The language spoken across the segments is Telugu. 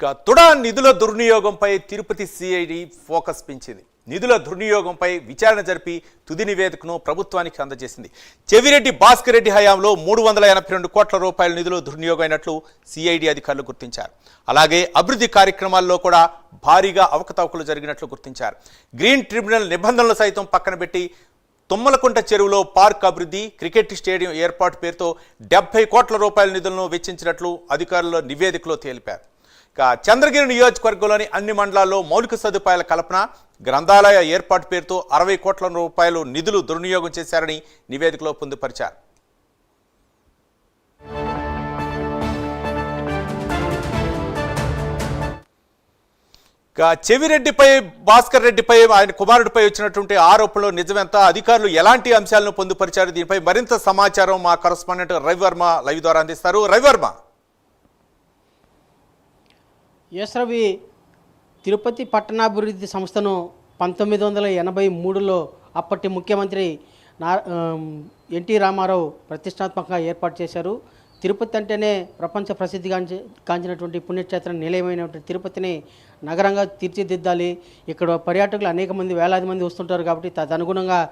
ఇక తుడా నిధుల దుర్వినియోగంపై తిరుపతి సిఐడి ఫోకస్ పెంచింది. నిధుల దుర్వినియోగంపై విచారణ జరిపి తుది నివేదికను ప్రభుత్వానికి అందజేసింది. చెవిరెడ్డి భాస్కర్ రెడ్డి హయాంలో మూడు వందల ఎనభై రెండు కోట్ల రూపాయల నిధులు దుర్వినియోగం అయినట్లు సిఐడి అధికారులు గుర్తించారు. అలాగే అభివృద్ధి కార్యక్రమాల్లో కూడా భారీగా అవకతవకలు జరిగినట్లు గుర్తించారు. గ్రీన్ ట్రిబ్యునల్ నిబంధనలు సైతం పక్కన పెట్టి తుమ్మలకుంట చెరువులో పార్క్ అభివృద్ధి క్రికెట్ స్టేడియం ఏర్పాటు పేరుతో డెబ్బై కోట్ల రూపాయల నిధులను వెచ్చించినట్లు అధికారుల నివేదికలో తేలిపారు. చంద్రగిరి నియోజకవర్గంలోని అన్ని మండలాల్లో మౌలిక సదుపాయాల కల్పన గ్రంథాలయ ఏర్పాటు పేరుతో అరవై కోట్ల రూపాయలు నిధులు దుర్వినియోగం చేశారని నివేదికలో పొందుపరిచారు. చెవిరెడ్డిపై భాస్కర్ రెడ్డిపై ఆయన కుమారుడిపై వచ్చినటువంటి ఆరోపణలు నిజమెంత? అధికారులు ఎలాంటి అంశాలను పొందుపరిచారు? దీనిపై మరింత సమాచారం మా కరస్పాండెంట్ రవివర్మ లైవ్ ద్వారా అందిస్తారు. రవివర్మ! ఎస్ తిరుపతి పట్టణాభివృద్ధి సంస్థను పంతొమ్మిది వందల ఎనభై మూడులో అప్పటి ముఖ్యమంత్రి నా ఎన్టీ రామారావు ప్రతిష్టాత్మకంగా ఏర్పాటు చేశారు. తిరుపతి అంటేనే ప్రపంచ ప్రసిద్ధి గాంచి కాంచినటువంటి పుణ్యక్షేత్ర నిలయమైనటువంటి తిరుపతిని నగరంగా తీర్చిదిద్దాలి. ఇక్కడ పర్యాటకులు అనేక మంది వేలాది మంది వస్తుంటారు కాబట్టి తదనుగుణంగా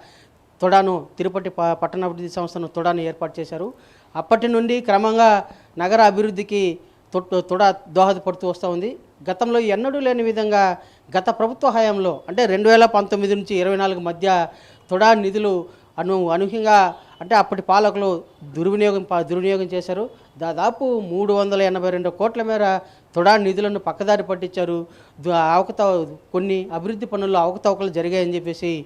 తొడాను తిరుపతి ప- పట్టణాభివృద్ధి సంస్థను తొడాను ఏర్పాటు చేశారు. అప్పటి నుండి క్రమంగా నగర అభివృద్ధికి తొడ దోహదపడుతూ వస్తూ ఉంది. గతంలో ఎన్నడూ లేని విధంగా గత ప్రభుత్వ హయాంలో అంటే రెండు వేల పంతొమ్మిది నుంచి ఇరవై నాలుగు మధ్య తొడా నిధులు అను అనూహ్యంగా అంటే అప్పటి పాలకులు దుర్వినియోగం ప- దుర్వినియోగం చేశారు. దాదాపు మూడు వందల ఎనభై రెండు కోట్ల మేర తొడా నిధులను పక్కదారి పట్టించారు. అవకత కొన్ని అభివృద్ధి పనుల్లో అవకతవకలు జరిగాయని చెప్పేసి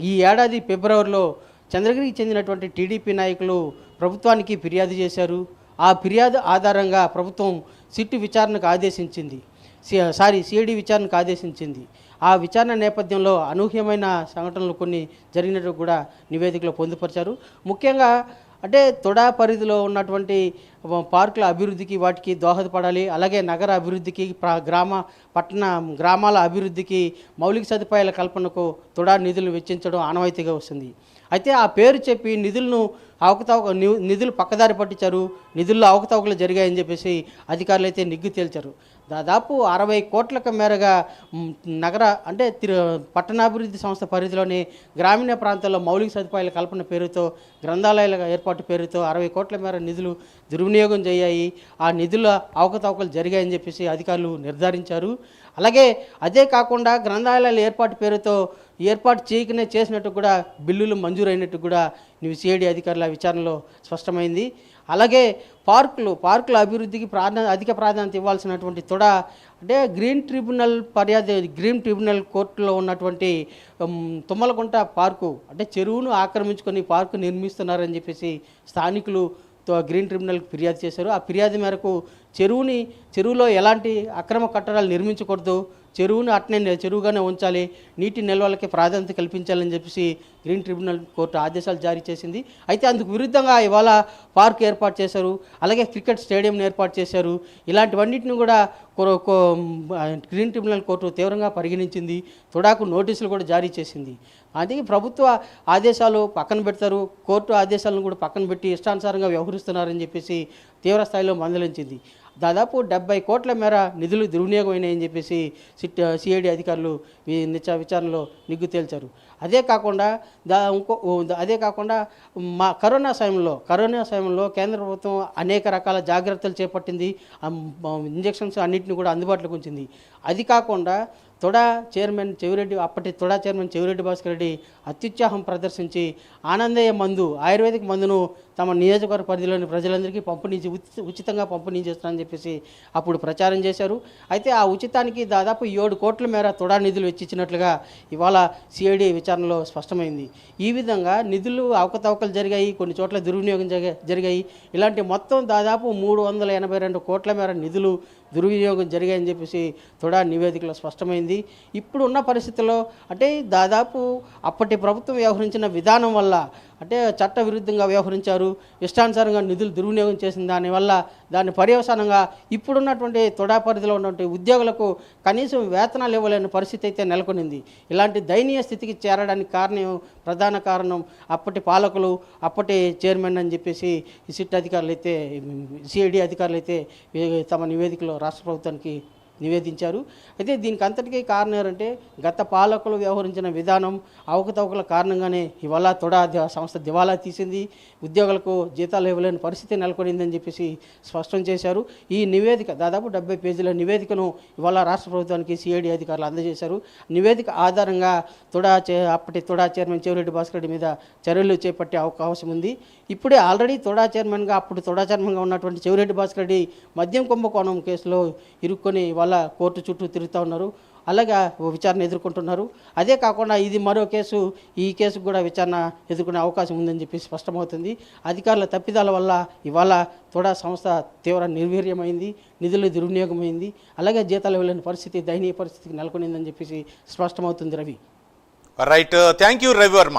ఈ ఏడాది ఫిబ్రవరిలో చంద్రగిరికి చెందినటువంటి టీడీపీ నాయకులు ప్రభుత్వానికి ఫిర్యాదు చేశారు. ఆ ఫిర్యాదు ఆధారంగా ప్రభుత్వం సిట్టు విచారణకు ఆదేశించింది. సి- సారీ సిఐడి విచారణకు ఆదేశించింది. ఆ విచారణ నేపథ్యంలో అనూహ్యమైన సంఘటనలు కొన్ని జరిగినట్టు కూడా నివేదికలో పొందుపరిచారు. ముఖ్యంగా అంటే తొడా పరిధిలో ఉన్నటువంటి పార్కుల అభివృద్ధికి వాటికి దోహదపడాలి అలాగే నగర అభివృద్ధికి గ్రామ పట్టణ గ్రామాల అభివృద్ధికి మౌలిక సదుపాయాల కల్పనకు తొడా నిధులు వెచ్చించడం ఆనవాయితీగా వస్తుంది. అయితే ఆ పేరు చెప్పి నిధులను అవకతవక నిధులు పక్కదారి పట్టించారు నిధుల్లో అవకతవకలు జరిగాయని చెప్పేసి అధికారులు అయితే నిగ్గు తేల్చారు. దాదాపు అరవై కోట్లకు మేరగా నగర అంటే తిరు పట్టణాభివృద్ధి సంస్థ పరిధిలోని గ్రామీణ ప్రాంతాల్లో మౌలిక సదుపాయాల కల్పన పేరుతో గ్రంథాలయాల ఏర్పాటు పేరుతో అరవై కోట్ల మేర నిధులు దుర్వినియోగం చేయాయి ఆ నిధుల అవకతవకలు జరిగాయని చెప్పేసి అధికారులు నిర్ధారించారు. అలాగే అదే కాకుండా గ్రంథాలయాల ఏర్పాటు పేరుతో ఏర్పాటు చేయకనే చేసినట్టు కూడా బిల్లులు మంజూరైనట్టు కూడా సిఐడి అధికారుల విచారణలో స్పష్టమైంది. అలాగే పార్కులు పార్కుల అభివృద్ధికి ప్రాధా అధిక ప్రాధాన్యత ఇవ్వాల్సినటువంటి తొడ అంటే గ్రీన్ ట్రిబ్యునల్ పర్యాద గ్రీన్ ట్రిబ్యునల్ కోర్టులో ఉన్నటువంటి తుమ్మలకుంట పార్కు అంటే చెరువును ఆక్రమించుకొని పార్కు నిర్మిస్తున్నారని చెప్పేసి స్థానికులు తో- గ్రీన్ ట్రిబ్యునల్కి ఫిర్యాదు చేశారు. ఆ ఫిర్యాదు మేరకు చెరువుని చెరువులో ఎలాంటి అక్రమ కట్టడాలు నిర్మించకూడదు చెరువును అట్నే చెరువుగానే ఉంచాలి నీటి నిల్వలకి ప్రాధాన్యత కల్పించాలని చెప్పేసి గ్రీన్ ట్రిబ్యునల్ కోర్టు ఆదేశాలు జారీ చేసింది. అయితే అందుకు విరుద్ధంగా ఇవాళ పార్క్ ఏర్పాటు చేశారు అలాగే క్రికెట్ స్టేడియంను ఏర్పాటు చేశారు. ఇలాంటివన్నిటిని కూడా గ్రీన్ ట్రిబ్యునల్ కోర్టు తీవ్రంగా పరిగణించింది తుడాకు నోటీసులు కూడా జారీ చేసింది. అందుకే ప్రభుత్వ ఆదేశాలు పక్కన పెడతారు కోర్టు ఆదేశాలను కూడా పక్కన పెట్టి ఇష్టానుసారంగా వ్యవహరిస్తున్నారని చెప్పేసి తీవ్ర స్థాయిలో మందలించింది. దాదాపు డెబ్బై కోట్ల మేర నిధులు దుర్వినియోగమైనాయని చెప్పేసి సిట్ సిఐడి అధికారులు విచారణలో నిగ్గు తేల్చారు. అదే కాకుండా దా ఇంకో అదే కాకుండా మా కరోనా సమయంలో కరోనా సమయంలో కేంద్ర ప్రభుత్వం అనేక రకాల జాగ్రత్తలు చేపట్టింది. ఇంజెక్షన్స్ అన్నింటిని కూడా అందుబాటులోకి ఉంచింది. అది కాకుండా తొడా చైర్మన్ చెవిరెడ్డి అప్పటి తొడా చైర్మన్ చెవిరెడ్డి భాస్కర్ రెడ్డి అత్యుత్సాహం ప్రదర్శించి ఆనందయ్య మందు ఆయుర్వేదిక్ మందును తమ నియోజకవర్గ పరిధిలోని ప్రజలందరికీ పంపిణీ ఉచితంగా పంపిణీ చేస్తానని చెప్పేసి అప్పుడు ప్రచారం చేశారు. అయితే ఆ ఉచితానికి దాదాపు ఏడు కోట్ల మేర తొడా నిధులు వెచ్చించినట్లుగా ఇవాళ సిఐడి విచారణలో స్పష్టమైంది. ఈ విధంగా నిధులు అవకతవకలు జరిగాయి కొన్ని చోట్ల దుర్వినియోగం జరిగాయి. ఇలాంటి మొత్తం దాదాపు మూడు వందల ఎనభై రెండు కోట్ల మేర నిధులు దుర్వినియోగం జరిగాయని చెప్పేసి తొడా నివేదికలో స్పష్టమైంది. ఇప్పుడు ఉన్న పరిస్థితుల్లో అంటే దాదాపు అప్పటి ప్రభుత్వం వ్యవహరించిన విధానం వల్ల అంటే చట్ట విరుద్ధంగా వ్యవహరించారు. ఇష్టానుసారంగా నిధులు దుర్వినియోగం చేసిన దానివల్ల దాని పర్యవసానంగా ఇప్పుడున్నటువంటి తొడా పరిధిలో ఉన్నటువంటి ఉద్యోగులకు కనీసం వేతనాలు ఇవ్వలేని పరిస్థితి అయితే నెలకొనింది. ఇలాంటి దయనీయ స్థితికి చేరడానికి కారణం ప్రధాన కారణం అప్పటి పాలకులు అప్పటి చైర్మన్ అని చెప్పేసి సిట్ అధికారులు అయితే సిఐడి అధికారులు అయితే తమ నివేదికలో రాష్ట్ర ప్రభుత్వానికి నివేదించారు. అయితే దీనికి అంతటికీ కారణం ఏంటంటే గత పాలకులు వ్యవహరించిన విధానం అవకతవకల కారణంగానే ఇవాళ తొడా సంస్థ దివాలా తీసింది. ఉద్యోగులకు జీతాలు ఇవ్వలేని పరిస్థితి నెలకొనిందని చెప్పేసి స్పష్టం చేశారు. ఈ నివేదిక దాదాపు డెబ్బై పేజీల నివేదికను ఇవాళ రాష్ట్ర ప్రభుత్వానికి సిఐడి అధికారులు అందజేశారు. నివేదిక ఆధారంగా తొడా చే అప్పటి తొడా చైర్మన్ చెవిరెడ్డి భాస్కర్ రెడ్డి మీద చర్యలు చేపట్టే అవకాశం ఉంది. ఇప్పుడే ఆల్రెడీ తొడా చైర్మన్గా అప్పుడు తొడా చైర్మన్గా ఉన్నటువంటి చెవిరెడ్డి భాస్కర్ రెడ్డి మద్యం కుంభకోణం కేసులో ఇరుక్కొని వాళ్ళ కోర్టు చుట్టూ తిరుగుతూ ఉన్నారు. అలాగే ఓ విచారణ ఎదుర్కొంటున్నారు. అదే కాకుండా ఇది మరో కేసు ఈ కేసుకు కూడా విచారణ ఎదుర్కొనే అవకాశం ఉందని చెప్పి స్పష్టమవుతుంది. అధికారుల తప్పిదాల వల్ల ఇవాళ తొడా సంస్థ తీవ్ర నిర్వీర్యమైంది నిధులు దుర్వినియోగమైంది. అలాగే జీతాలు వెళ్ళని పరిస్థితి దయనీయ పరిస్థితికి నెలకొనిందని చెప్పేసి స్పష్టమవుతుంది Ravi. Right thank you Ravi Varma